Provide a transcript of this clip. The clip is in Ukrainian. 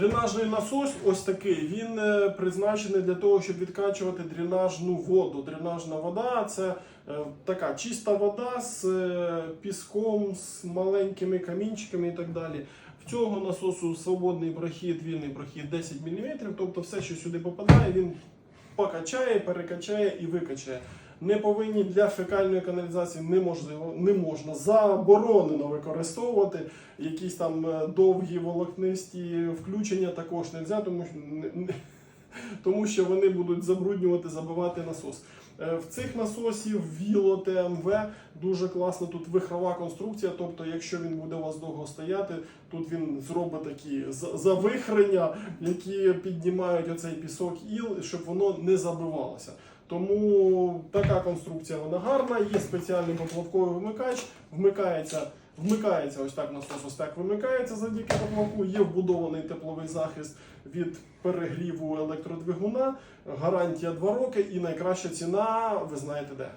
Дренажний насос ось такий. Він е, призначений для того, щоб відкачувати дренажну воду. Дренажна вода це е, така чиста вода з е, піском, з маленькими камінчиками і так далі. В цього насосу свободний прохід, вільний прохід 10 мм, тобто все, що сюди попадає, він покачає, перекачає і викачає. Не повинні для фекальної каналізації неможливо, не можна заборонено використовувати якісь там е, довгі волокнисті включення також не можна, тому що тому що вони будуть забруднювати, забивати насос. Е, В цих насосів Віло ТМВ дуже класна тут вихрова конструкція. Тобто, якщо він буде у вас довго стояти, тут він зробить такі завихрення, які піднімають оцей пісок іл, щоб воно не забивалося. Тому така конструкція вона гарна. Є спеціальний поплавковий вимикач, вмикається. Вмикається ось так насос, ось так вимикається завдяки поплавку. Є вбудований тепловий захист від перегріву електродвигуна, гарантія 2 роки і найкраща ціна, ви знаєте де.